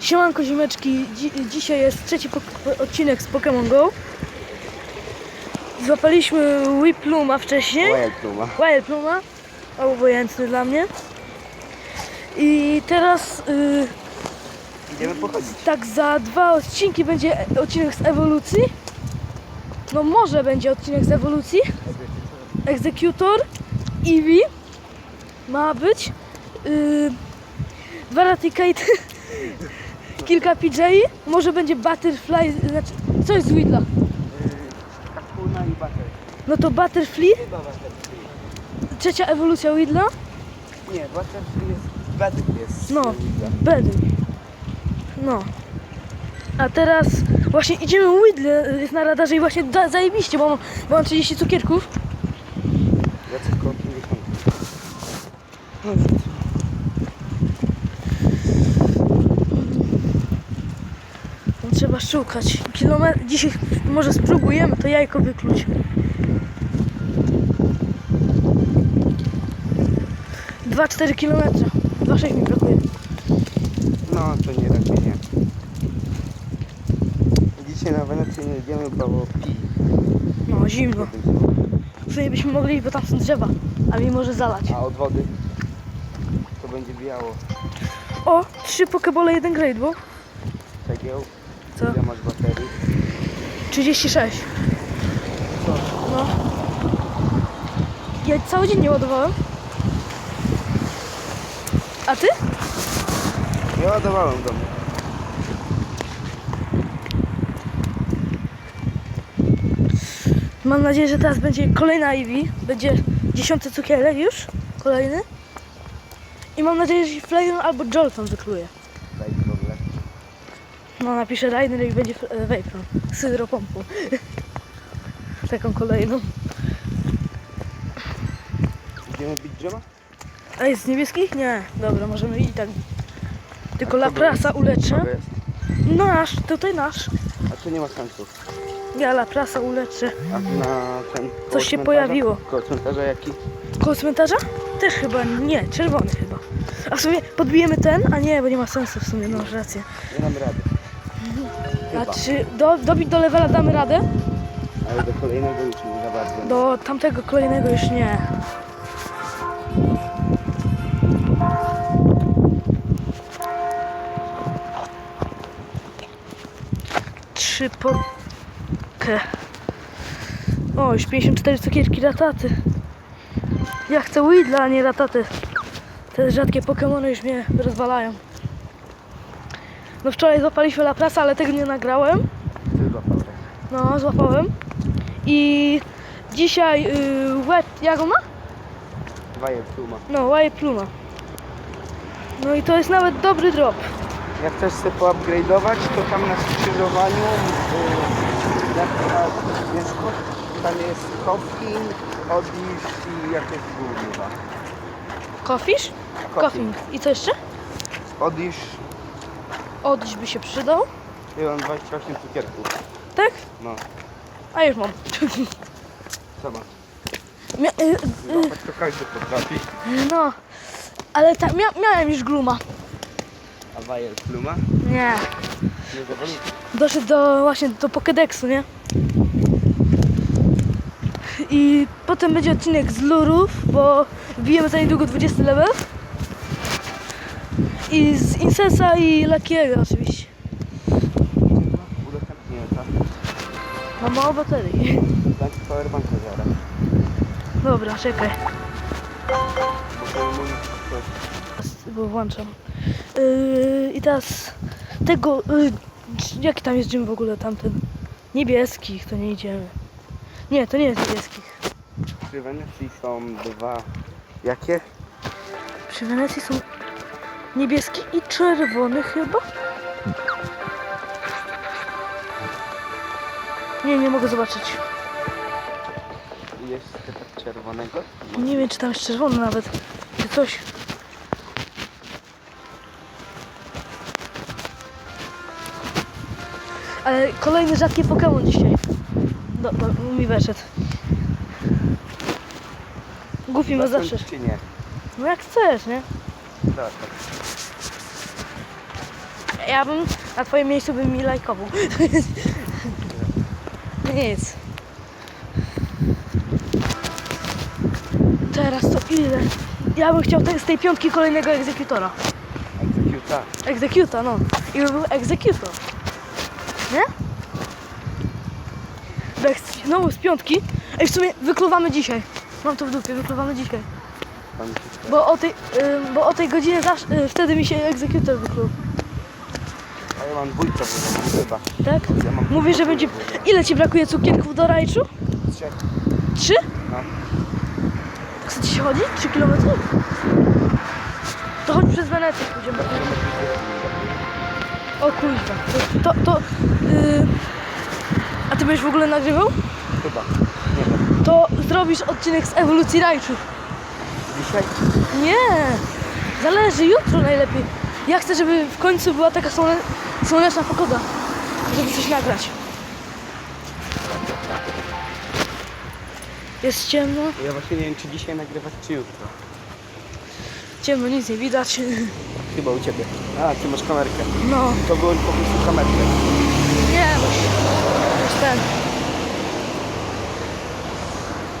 Siemanko zimeczki, Dzi dzisiaj jest trzeci odcinek z Pokémon Go. Złapaliśmy Whipluma wcześniej, Wild Pluma. Wild Pluma, obojętny dla mnie. I teraz y, Idziemy pochodzić. tak za dwa odcinki będzie odcinek z ewolucji. No może będzie odcinek z ewolucji. Executor, Eevee ma być. Yy, dwa Raticate, kilka PJ, może będzie Butterfly, znaczy co jest z Widla? Kakuna i Butter. No to Butterfly, Chyba Butterfree. trzecia ewolucja Widla, Nie, Butterfree jest... Butter jest... no. Bedry. No. A teraz właśnie idziemy Widle, jest na radarze i właśnie da, zajebiście, bo mam, bo mam 30 cukierków. Ja koło 50. Tam trzeba szukać. Kilometr... Dzisiaj może spróbujemy to jajko wykluć. Dwa, cztery kilometry. Dwa, sześć mi brakuje. No, to nie raczej nie. Dzisiaj na Wenecję nie idziemy, bo pi. No, zimno. Sumie byśmy mogli, bo tam są drzewa, a mi może zalać. A od wody to będzie biało. O, trzy pokebole, jeden grade, bo Cegieł. Co? Ile masz baterii? 36. Co? No. Ja cały dzień nie ładowałem. A ty? Ja ładowałem do mnie. Mam nadzieję, że teraz będzie kolejna Ivy. Będzie dziesiąty cukierek już. Kolejny. I mam nadzieję, że Flayon albo Jolton wykluje. No napiszę Rainer i będzie e, Vapron. Z hydropompą. Taką kolejną. Idziemy bić drzewa? A jest z niebieskich? Nie. Dobra, możemy i tak. Tylko A La kogo Prasa jest? uleczę. Nasz, tutaj nasz. A to nie ma sensu. Ja La Prasa uleczę. A na ten... koło się pojawiło. Koło cmentarza jaki? Koło cmentarza? Też chyba nie, czerwony chyba. A w sumie podbijemy ten? A nie, bo nie ma sensu w sumie, no masz rację. Nie dam rady. A Chyba. czy do, dobić do levela damy radę? Ale do kolejnego już nie za bardzo. Do tamtego kolejnego już nie. Trzy pokę. O, już 54 cukierki rataty. Ja chcę Weedla, a nie rataty. Te rzadkie Pokemony już mnie rozwalają. No wczoraj złapaliśmy Laprasa, ale tego nie nagrałem. Ty złapał tak. No, złapałem. I dzisiaj y, wet, jak on ma? Dwa je pluma. No, łaje pluma. No i to jest nawet dobry drop. Jak chcesz sobie poupgrade'ować, to tam na skrzyżowaniu yy, jak na wierzchu, tam jest Coffin, Odisz i jakieś górniwa. Kofisz? Kofing. I co jeszcze? Odisz Odś by się przydał. i on 28 cukierków. Tak? No, A już mam. zobacz. Mia- y, Zobacz, to każdy potrafi. no, ale ta, mia, miałem już gluma. A Wajel pluma? Nie. Nie. Doszedł do właśnie do Pokédexu, nie? I potem będzie odcinek z lurów, bo wbijemy za niedługo 20 level. I z Incesa i Luckiego oczywiście. Udostępnię to. Mam mało baterii. Dam ci powerbanka zaraz. Dobra, czekaj, bo włączam. Yy, I teraz tego, yy, jaki tam jest gym w ogóle tamten? Niebieskich, to nie idziemy. Nie, to nie jest niebieskich. Przy Wenecji są dwa. Jakie? Przy Wenecji są niebieski i czerwony chyba? Nie, nie mogę zobaczyć. Jest czerwonego? Nie wiem, czy tam jest czerwony nawet. Czy coś. Ale kolejny rzadki Pokémon dzisiaj. Do, do, mi weszedł. Głupi ma zawsze. Czy nie? No jak chcesz, nie? Tak, tak. Ja bym na twoim miejscu bym mi lajkował. Nic. Teraz to ile? Ja bym chciał te, z tej piątki kolejnego egzekutora. Executa. Egzekuta, no. I by był egzekutor. Nie? Jak znowu z piątki. Ej, w sumie wykluwamy dzisiaj. Mam to w dupie, wykluwamy dzisiaj. Bo o tej, ym, bo o tej godzinie zawsze, y, wtedy mi się egzekutor wykluł. Ja mam dwójkę chyba. Tak? Ja mam że będzie... Ile ci brakuje cukierków do rajczu? Trzech. Trzy? No. Chcecie się chodzić? Trzy kilometry? To chodź przez Wenecję pójdziemy. O kuźwa. To, to, to yy... A ty będziesz w ogóle nagrywał? Chyba. Nie wiem. To zrobisz odcinek z ewolucji rajczu. Dzisiaj? Nie! Zależy, jutro najlepiej. Ja chcę, żeby w końcu była taka słone, słoneczna pogoda, żeby coś nagrać. Jest ciemno, Ja właśnie nie wiem, czy dzisiaj nagrywać, czy jutro. ciemno, nic nie widać. Chyba u ciebie. A, ty masz kamerkę. No, To wyłącz po prostu kamerkę. nie, już, już ten.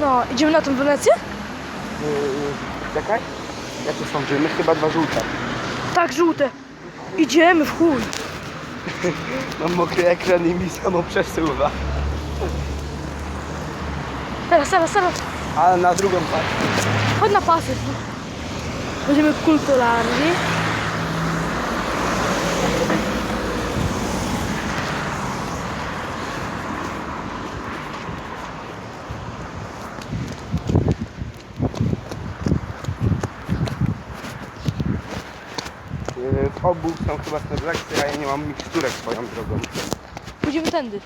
No, idziemy na tą Wenecję? Yy, czekaj. Jakie są dżymy? Chyba dwa żółte. Tak, żółte. Idziemy w chuj. Mam mokry ekran i mi samo przesuwa. Teraz, teraz, teraz. Ale na drugą patrz. Chodź na pasy. Będziemy kulturalni. Yy, w obu są chyba Snorlaxy, a ja nie mam miksturek swoją drogą. Pójdziemy tędy.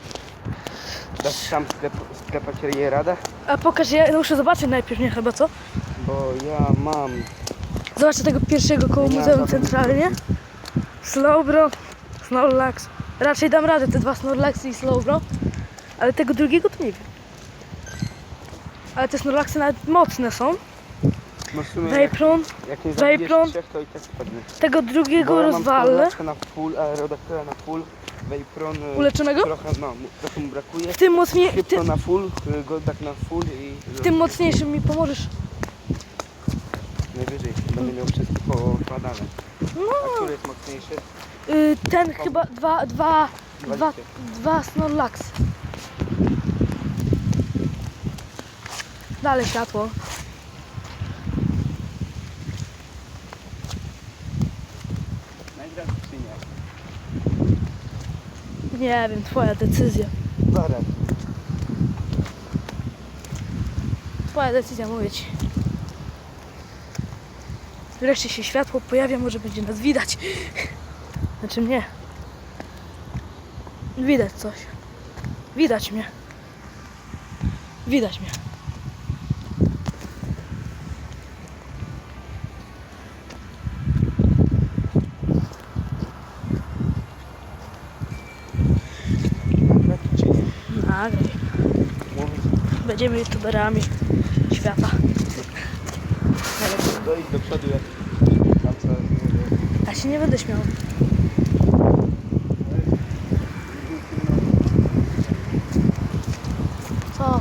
Dasz tam sklep, sklepać je radę? A pokaż, ja muszę zobaczyć najpierw, nie chyba, co? Bo ja mam... Zobaczę tego pierwszego koło Nie, muzeum centralnie. Slowbro, Snorlax. Raczej dam radę te dwa Snorlaxy i Slowbro. Ale tego drugiego to nie wiem. Ale te Snorlaxy nawet mocne są. No w sumie jak, Vapron, jak nie Vaplon. zabijesz trzech, to i tak tego drugiego Bo ja mam rozwalę. Na full, Aerodactyla na full, Vapron... yy, Uleczonego? Trochę, no, mu- trochę mu brakuje. W tym, mocniej, w tym, na full, Goldak na full i... w tym mocniejszym mi pomożesz. Najwyżej, będę miał wszystko poukładane. No, A który jest mocniejszy? y, ten chyba dwa, dwa, dwa, Dwadzieścia. dwa Snorlax. Dalej światło. Nagrasz czy nie? Nie wiem, twoja decyzja. Zaraz. Twoja decyzja, mówię ci. Wreszcie się światło pojawia, może będzie nas widać. Znaczy mnie. Widać coś. Widać mnie. Widać mnie. Nagrać czy nie? Nagraj. Mówić, Będziemy youtuberami świata. najlepiej dojść do przodu jak. Ja się nie będę śmiał. Co?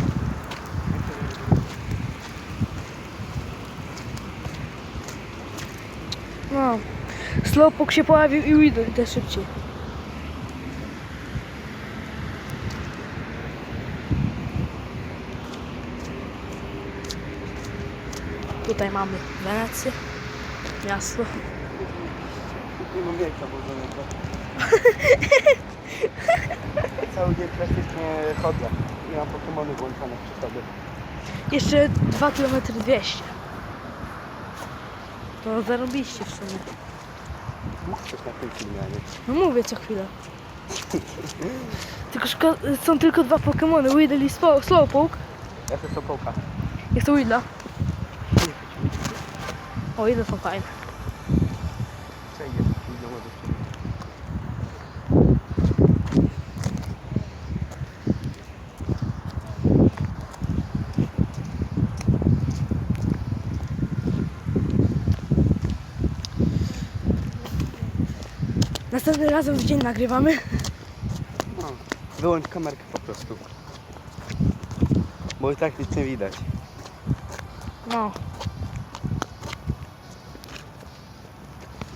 No. Slowpoke się pojawił i idę, idę szybciej. Tutaj mamy Wenecję, miasto. Cały dzień praktycznie chodzę. Nie mam Pokemony włączone przy sobie. Jeszcze 2 km 200. To zarobiście w sumie. Mów coś na tym filmie, a nie? No mówię co chwilę. Tylko szko- są tylko dwa Pokémony, Weedle i Spo- Slowpoke. Ja chcę to Weedla? O, Weedle są fajne. Następnym razem w dzień nagrywamy. No, wyłącz kamerkę po prostu. Bo i tak nic nie widać. No.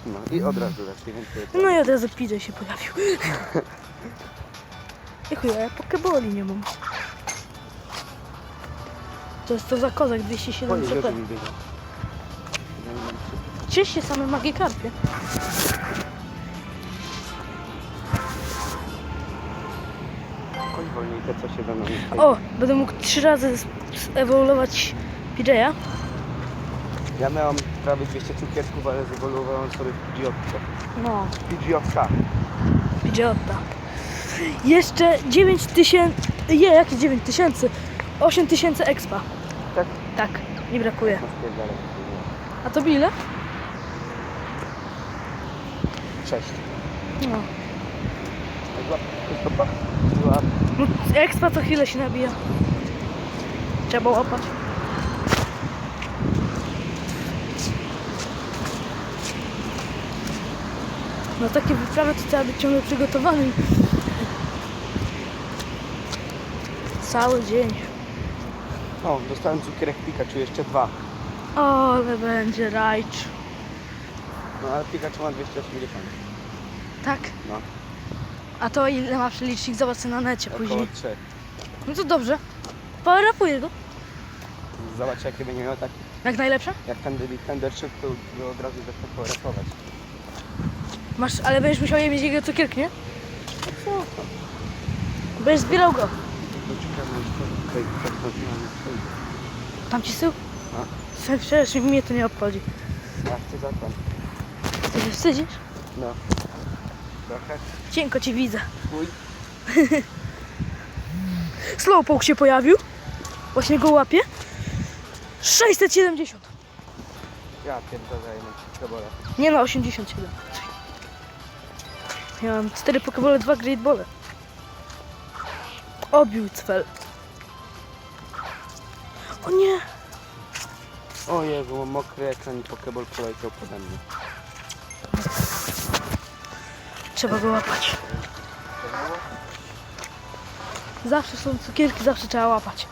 No i od razu lepiej, więc No i od razu PJ się pojawił. I chuj, ja pokeboli nie mam. To jest to za kozak Oj, 270 ile p mi biega? Ciesz się same magikarpie. Koń wolniej te, co się do nas O, będę mógł trzy razy z- ewoluować PJ'a. Ja miałem prawie 200 cukierków, ale zewoluowałem sobie w Pidgeotkę. No, Pidgeotka. PJ'ota. Jeszcze 9 tysięcy... Je, jakie 9 tysięcy? 8 tysięcy expa. Tak? Tak, nie brakuje. A to ile? Cześć. No. Expa co chwilę się nabija. Trzeba łapać. No takie wyprawy to trzeba być ciągle przygotowanym. Cały dzień. O, dostałem cukierek Pikachu, jeszcze dwa. O, ale będzie rajcz. No ale Pikachu ma 280. Tak? No, A to ile ma przelicznik? Zobacz sobie na necie około później. 3. No to dobrze. Powerupuje go. Zobacz jakie będzie miał tak. Jak najlepsze? Jak ten szybko to od razu zacznę porapować. Masz, ale będziesz musiał je mieć jego cukierki, nie? No co? Będziesz zbierał go. No. Tam ci? No. Słuchaj, Przecież mnie to nie obchodzi. Ja chcę zatem. Ty się wstydzisz? No. Trochę. Cienko ci widzę. Twój. Slowpoke się pojawił. Właśnie go łapię. 670. Ja pierdolę Pokebola. Nie no, 87. Ja mam 4 pokebole, 2 great bole. Obił cfel. O nie! O Jezu, mam mokry ekran i Pokeball poleciał pode mnie. Trzeba go łapać. Zawsze są cukierki, zawsze trzeba łapać.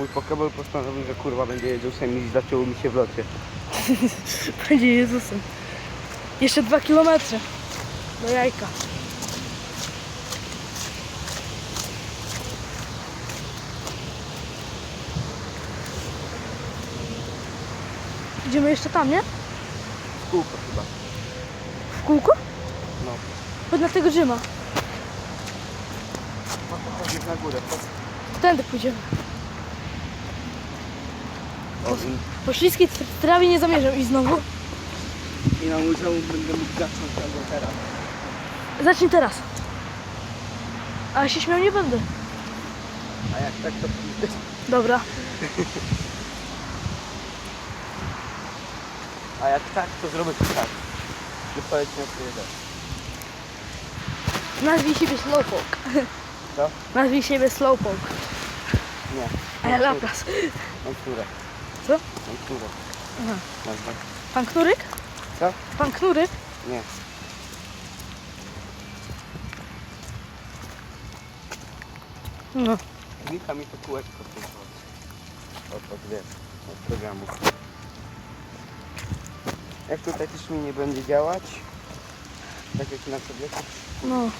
Mój Pokeball postanowił, że kurwa będzie Jezusem i zaciął mi się w locie. Będzie Jezusem. Jeszcze dwa kilometry. Do jajka. Idziemy jeszcze tam, nie? W kółko chyba. W kółko? No. Chodź na tego Rzyma. Chodzisz na górę? Po... Tędy pójdziemy. I, Po tr- trawie nie zamierzam iść znowu. I na muzeum będę mógł zacząć albo teraz. Zacznij teraz. A się śmiał nie będę. A jak tak to pójdę. Dobra. A jak tak, to zrobię ci tak. Nie powiedz mi co jeden. Nazwij siebie Slowpoke. Co? Nazwij siebie Slowpoke. Nie. A ja Lapras. Mam którę. Co? Mam którę. Aha. Nazwa. Pan Knuryk? Co? Pan Knuryk? Nie. No. Znika mi to kółeczko w tym Od, od, wiesz, od programu. Jak tutaj też mi nie będzie działać, tak jak na sobie, No.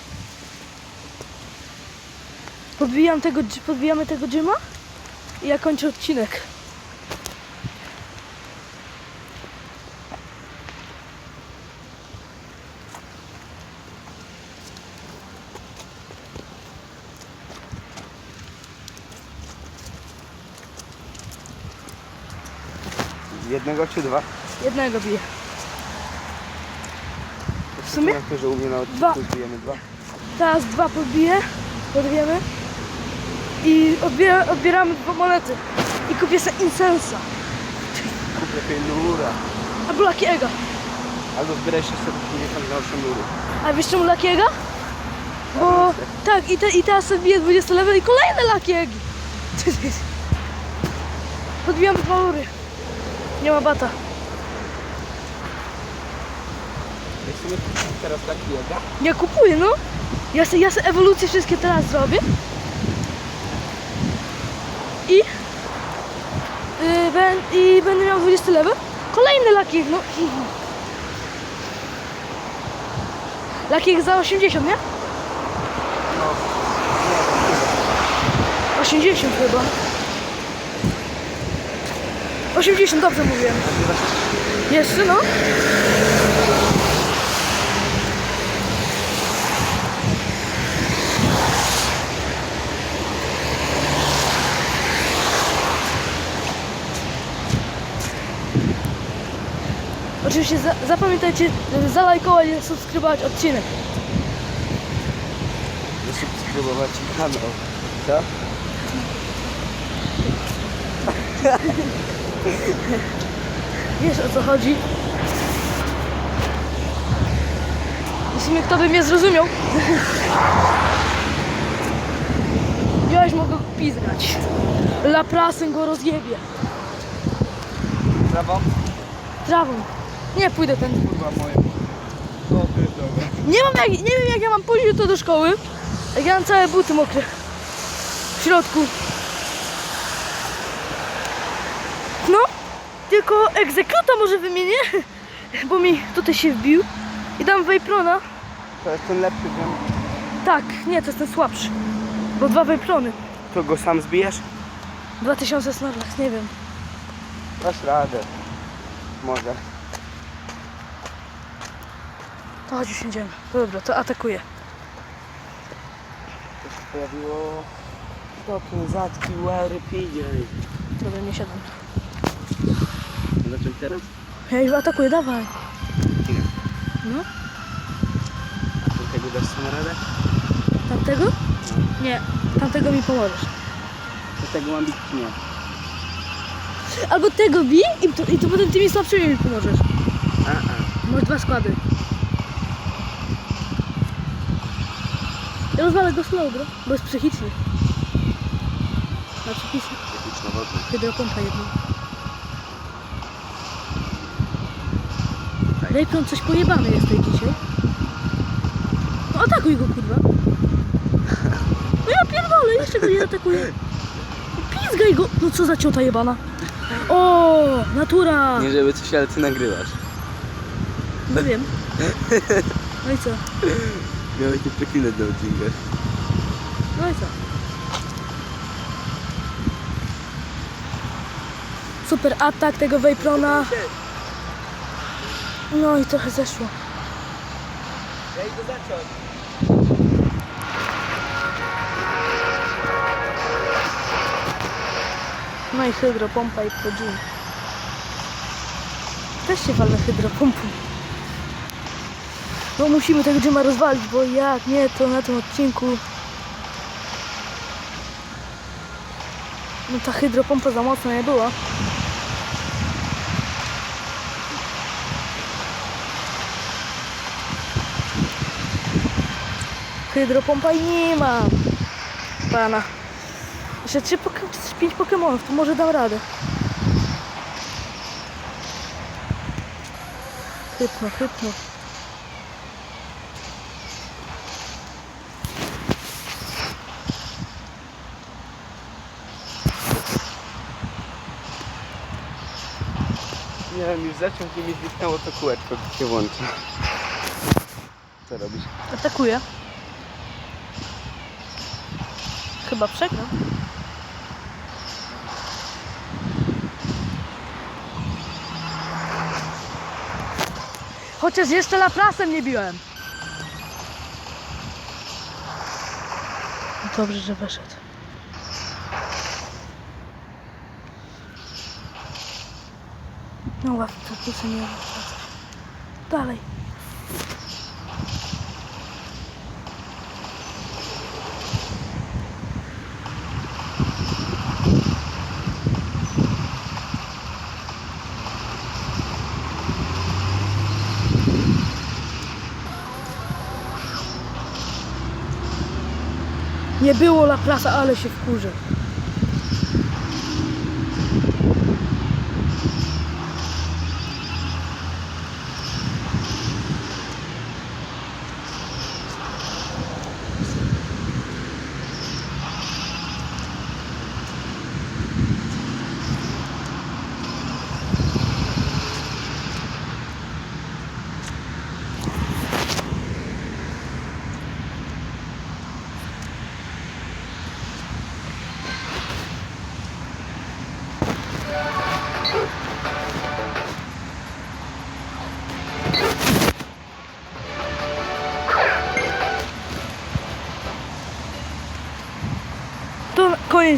Podbijam tego, podbijamy tego Jima i ja kończę odcinek. Jednego czy dwa? Jednego biję. W sumie? Na to, że u mnie na Dwa. odcinku zbijemy dwa. Teraz dwa podbiję, podbijemy i odbiera, odbieramy dwa monety. I kupię sobie Incensa Kup lepiej lura. albo Lucky'ego. Albo zbieraj 650 na 8 lurów. A wiesz czemu Lucky'ego? Bo tak, i, te, i teraz sobie biję 20 level i kolejne Lucky Eggi. Podbijam walory. Nie ma bata. Jeśli nie kupisz teraz Ja kupuję, no. Ja se, ja se ewolucje wszystkie teraz zrobię. I, yy, ben, i będę miał 20 level. Kolejny lakiek, no. Lakiek za 80, nie? no 80 chyba. 80, dobrze mówiłem. Jeszcze, no. Oczywiście za, zapamiętajcie, żeby zalajkować i subskrybować odcinek. zasubskrybować kanał. Co? Wiesz o co chodzi. W sumie kto by mnie zrozumiał. Wziąłeś mogę go pizgać. Laprasem go rozjebie. Prawo? Trawą. Nie pójdę ten. Kurwa moje. Nie mam jak, nie wiem jak ja mam pójść jutro do szkoły. Jak ja mam całe buty mokre. W środku. No, tylko egzekuta może wymienię, bo mi tutaj się wbił. I dam Vaprona. To jest ten lepszy, wiem. Tak, nie, to jest ten słabszy. Bo dwa Vaprony. To go sam zbijesz? 2000 Snorlax, nie wiem. Dasz radę. Może. To chodź już idziemy. Dobra, to atakuję. To się pojawiło... Stopy, zatki, łery, pidziej. Dobra, nie siadam. Zacząć teraz? Ja już atakuję, dawaj. No, A tego dasz sam radę? tamtego? Nie, tamtego mi pomożesz. Do tego mam bić czy nie? Albo tego bij i to, i to potem tymi słabszymi mi pomożesz. A, a. Masz dwa składy. Ja rozwalę go slow, bro, bo jest psychiczny. Znaczy pisy. Techniczna wodna. Hydropompa jedna. Rejpion coś pojebany jest tej dzisiaj. No atakuj go, kurwa. No ja pierdolę, jeszcze go nie atakuję. No Pizgaj go! No co za ciota jebana. O, natura! Nie żeby coś, ale ty nagrywasz. Nie wiem. No i co? Miałeś nie przeklinać na odcinkach. No i co? Super atak tego Vaprona. No i trochę zeszło. Ja idę zacząć. No i hydropompa i wchodzimy. Też się walę hydropompą. No musimy tego dżema rozwalić, bo jak nie, to na tym odcinku... No ta hydropompa za mocna nie była. Hydropompa i nie ma. Pana. Jeszcze 3 poke- 5 Pokemonów, to może dam radę. Hypno, hypno. Nie wiem, już zacząć i mi zniknęło to kółeczko, gdy się włączy. Co robisz? Atakuję. Chyba przegram. Chociaż jeszcze laprasem nie biłem. Dobrze, że weszedł. No łatwo, to nie. Dalej. Nie było Laplasa, ale się wkurzę.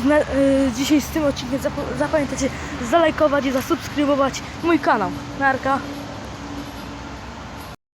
Na, y, dzisiaj z tym odcinkiem. Zap- zapamiętajcie zalajkować i zasubskrybować mój kanał. Narka.